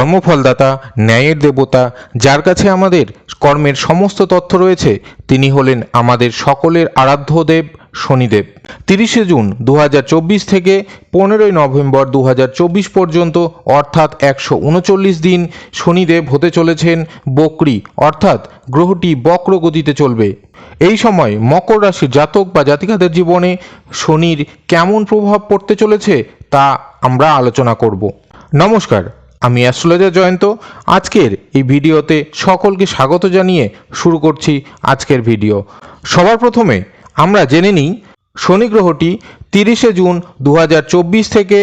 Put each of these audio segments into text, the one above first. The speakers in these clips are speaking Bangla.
কর্মফলদাতা, ন্যায়ের দেবতা, যার কাছে আমাদের কর্মের সমস্ত তথ্য রয়েছে, তিনি হলেন আমাদের সকলের আরাধ্য দেব শনিদেব। তিরিশে জুন দু হাজার চব্বিশ থেকে পনেরোই নভেম্বর দু হাজার চব্বিশ পর্যন্ত, অর্থাৎ একশো উনচল্লিশ দিন শনিদেব হতে চলেছেন বকরি, অর্থাৎ গ্রহটি বক্র গতিতে চলবে। এই সময় মকর রাশির জাতক বা জাতিকাদের জীবনে শনির কেমন প্রভাব পড়তে চলেছে, তা আমরা আলোচনা করব। নমস্কার আমি অ্যাস্ট্রোলজার জয়ন্ত। আজকের এই ভিডিওতে সকলকে স্বাগত জানিয়ে শুরু করছি আজকের ভিডিও। সবার প্রথমে আমরা জেনে নিই, শনি গ্রহটি তিরিশে জুন দু হাজার চব্বিশ থেকে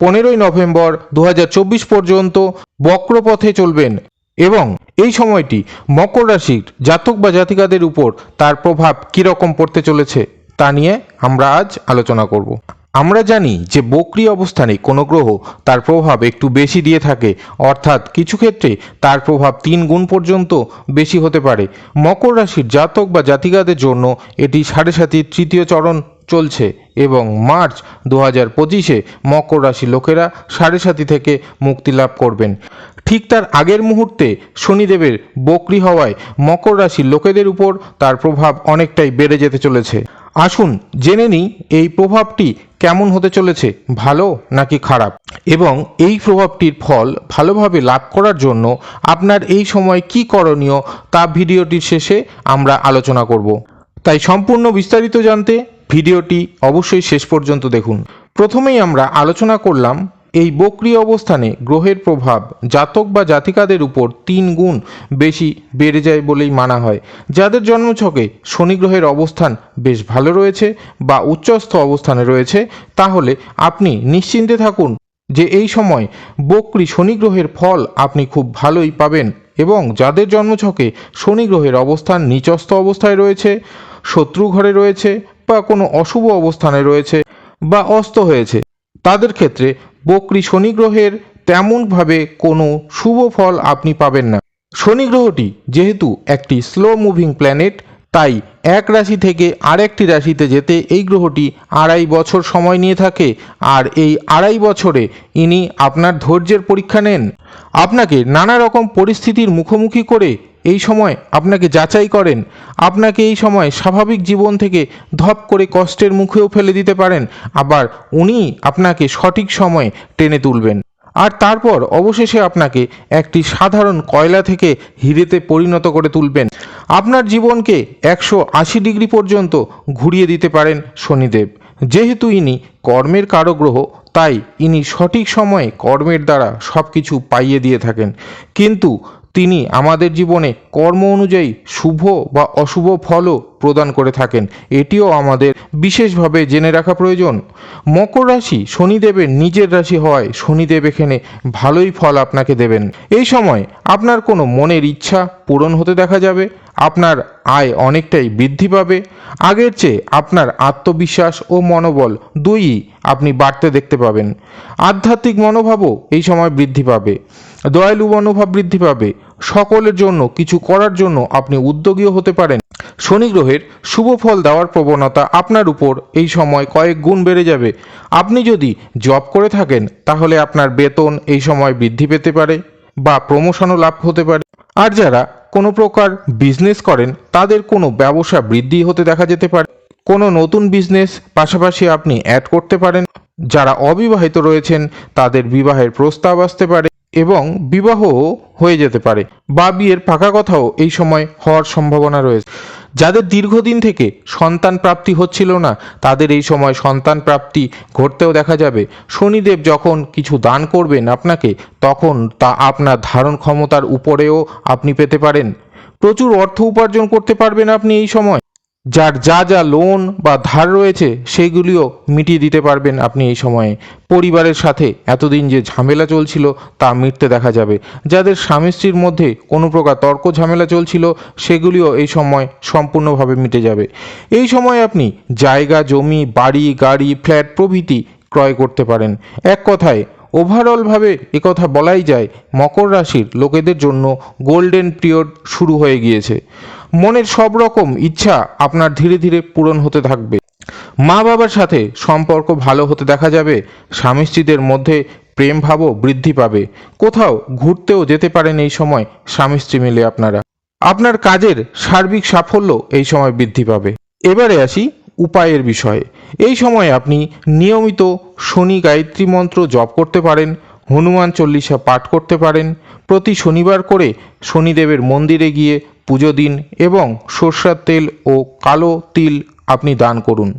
পনেরোই নভেম্বর দু হাজার চব্বিশ পর্যন্ত বক্রপথে চলবেন এবং এই সময়টি মকর রাশির জাতক বা জাতিকাদের উপর তার প্রভাব কীরকম পড়তে চলেছে তা নিয়ে আমরা আজ আলোচনা করব। আমরা জানি যে বক্রি অবস্থানে কোনো গ্রহ তার প্রভাব একটু বেশি দিয়ে থাকে, অর্থাৎ কিছু ক্ষেত্রে তার প্রভাব তিন গুণ পর্যন্ত বেশি হতে পারে। মকর রাশির জাতক বা জাতিকাদের জন্য এটি সাড়ে সাতির তৃতীয় চরণ চলছে এবং মার্চ দু হাজার পঁচিশে মকর রাশির লোকেরা সাড়ে সাতি থেকে মুক্তি লাভ করবেন। ঠিক তার আগের মুহূর্তে শনিদেবের বকরি হওয়ায় মকর রাশির লোকেদের উপর তার প্রভাব অনেকটাই বেড়ে যেতে চলেছে। আসুন জেনে নিই এই প্রভাবটি কেমন হতে চলেছে, ভালো নাকি খারাপ? এবং এই প্রভাবটির ফল ভালোভাবে লাভ করার জন্য আপনার এই সময় কি করণীয় তা ভিডিওটির শেষে আমরা আলোচনা করব। তাই সম্পূর্ণ বিস্তারিত জানতে ভিডিওটি অবশ্যই শেষ পর্যন্ত দেখুন। প্রথমেই আমরা আলোচনা করলাম এই বক্রি অবস্থানে গ্রহের প্রভাব জাতক বা জাতিকাদের উপর তিন গুণ বেশি বেড়ে যায় বলেই মানা হয়। যাদের জন্মছকে শনি গ্রহের অবস্থান বেশ ভালো রয়েছে বা উচ্চস্থ অবস্থানে রয়েছে, তাহলে আপনি নিশ্চিন্তে থাকুন যে এই সময় বক্রি শনি গ্রহের ফল আপনি খুব ভালোই পাবেন এবং যাদের জন্মছকে শনি গ্রহের অবস্থান নিচস্থ অবস্থায় রয়েছে, শত্রু ঘরে রয়েছে বা কোনো অশুভ অবস্থানে রয়েছে বা অস্ত হয়েছে, তাদের ক্ষেত্রে বক্রি শনি গ্রহের তেমনভাবে কোনো শুভ ফল আপনি পাবেন না। শনি গ্রহটি যেহেতু একটি স্লো মুভিং প্ল্যানেট তাই এক রাশি থেকে আরেকটি রাশিতে যেতে এই গ্রহটি আড়াই বছর সময় নিয়ে থাকে, আর এই আড়াই বছরে ইনি আপনার ধৈর্যের পরীক্ষা নেন। আপনাকে নানা রকম পরিস্থিতির মুখোমুখি করে এই সময় আপনাকে যাচাই করেন। আপনাকে এই সময় স্বাভাবিক জীবন থেকে ধপ করে কষ্টের মুখেও ফেলে দিতে পারেন। আবার উনি আপনাকে সঠিক সময়ে টেনে তুলবেন। আর তারপর অবশেষে আপনাকে একটি সাধারণ কয়লা থেকে হিরেতে পরিণত করে তুলবেন। আপনার জীবনকে একশো আশি ডিগ্রি পর্যন্ত ঘুরিয়ে দিতে পারেন শনিদেব। যেহেতু ইনি কর্মের কারগ্রহ, তাই ইনি সঠিক সময়ে কর্মের দ্বারা সব কিছু পাইয়ে দিয়ে থাকেন। কিন্তু তিনি আমাদের জীবনে কর্ম অনুযায়ী শুভ বা অশুভ ফলও প্রদান করে থাকেন। এটিও আমাদের বিশেষভাবে জেনে রাখা প্রয়োজন। মকর রাশি শনিদেবের নিজের রাশি হওয়ায় শনিদেব এখানে ভালোই ফল আপনাকে দেবেন। এই সময় আপনার কোনো মনের ইচ্ছা পূরণ হতে দেখা যাবে, আপনার আয় অনেকটাই বৃদ্ধি পাবে, আগের চেয়ে আপনার আত্মবিশ্বাস ও মনোবল দুইই আপনি বাড়তে দেখতে পাবেন। আধ্যাত্মিক মনোভাবও এই সময় বৃদ্ধি পাবে। দয়ালু মনোভাব বৃদ্ধি পাবে। সকলের জন্য, কিছু করার জন্য আপনি উদ্যোগীও হতে পারেন। শনি গ্রহের শুভ ফল দেওয়ার প্রবণতা আপনার উপর এই সময় কয়েক গুণ বেড়ে যাবে। আপনি যদি জব করে থাকেন, তাহলে আপনার বেতন এই সময় বৃদ্ধি পেতে পারে বা প্রমোশনও লাভ হতে পারে। আর যারা কোনো প্রকার বিজনেস করেন, তাদের কোনো ব্যবসা বৃদ্ধি হতে দেখা যেতে পারে। কোনো নতুন বিজনেস পাশাপাশি আপনি অ্যাড করতে পারেন। যারা অবিবাহিত রয়েছেন, তাদের বিবাহের প্রস্তাব আসতে পারে। এবং বিবাহও হয়ে যেতে পারে। বা বিয়ের পাকা কথাও এই সময় হওয়ার সম্ভাবনা রয়েছে। যাদের দীর্ঘদিন থেকে সন্তান প্রাপ্তি হচ্ছিল না, তাদের এই সময় সন্তান প্রাপ্তি ঘটতেও দেখা যাবে। শনিদেব যখন কিছু দান করবেন আপনাকে, তখন তা আপনার ধারণ ক্ষমতার উপরেও আপনি পেতে পারেন। প্রচুর অর্থ উপার্জন করতে পারবেন আপনি এই সময়। যার যা যা লোন বা ধার রয়েছে, সেইগুলিও মিটিয়ে দিতে পারবেন আপনি এই সময়ে। পরিবারের সাথে এতদিন যে ঝামেলা চলছিল, তা মিটতে দেখা যাবে। যাদের স্বামী স্ত্রীর মধ্যে কোনো প্রকার তর্ক ঝামেলা চলছিল, সেগুলিও এই সময় সম্পূর্ণভাবে মিটে যাবে। এই সময় আপনি জায়গা, জমি, বাড়ি, গাড়ি, ফ্ল্যাট প্রভৃতি ক্রয় করতে পারেন। এক কথায় ওভারঅলভাবে একথা বলাই যায়, মকর রাশির লোকেদের জন্য গোল্ডেন পিরিয়ড শুরু হয়ে গিয়েছে। মনের সব রকম ইচ্ছা আপনার ধীরে ধীরে পূরণ হতে থাকবে। মা বাবার সাথে সম্পর্ক ভালো হতে দেখা যাবে, স্বামী স্ত্রীদের মধ্যে প্রেম ভাবও বৃদ্ধি পাবে। কোথাও ঘুরতেও যেতে পারেন এই সময় স্বামী স্ত্রী মিলে আপনারা। আপনার কাজের সার্বিক সাফল্য এই সময় বৃদ্ধি পাবে। এবারে আসি উপায়ের বিষয়ে। এই সময় আপনি নিয়মিত শনি গায়ত্রী মন্ত্র জপ করতে পারেন, হনুমান চল্লিশা পাঠ করতে পারেন। প্রতি শনিবার করে শনিদেবের মন্দিরে গিয়ে পুজো দিন এবং সর্ষার তেল ও কালো তিল আপনি দান করুন।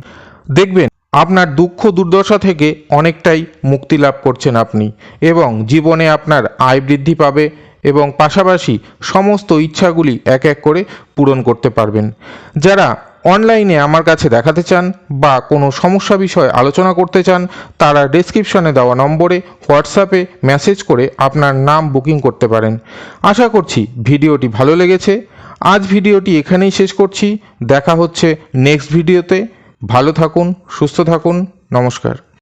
দেখবেন আপনার দুঃখ দুর্দশা থেকে অনেকটাই মুক্তি লাভ করছেন আপনি এবং জীবনে আপনার আয় বৃদ্ধি পাবে এবং পাশাপাশি সমস্ত ইচ্ছাগুলি এক এক করে পূরণ করতে পারবেন। যারা অনলাইনে আমার কাছে দেখাতে চান বা কোনো সমস্যা বিষয়ে আলোচনা করতে চান, তারা ডেসক্রিপশনে দেওয়া নম্বরে হোয়াটসঅ্যাপে মেসেজ করে আপনার নাম বুকিং করতে পারেন। আশা করছি ভিডিওটি ভালো লেগেছে। আজ ভিডিওটি এখানেই শেষ করছি। দেখা হচ্ছে নেক্সট ভিডিওতে ভালো থাকুন সুস্থ থাকুন। নমস্কার।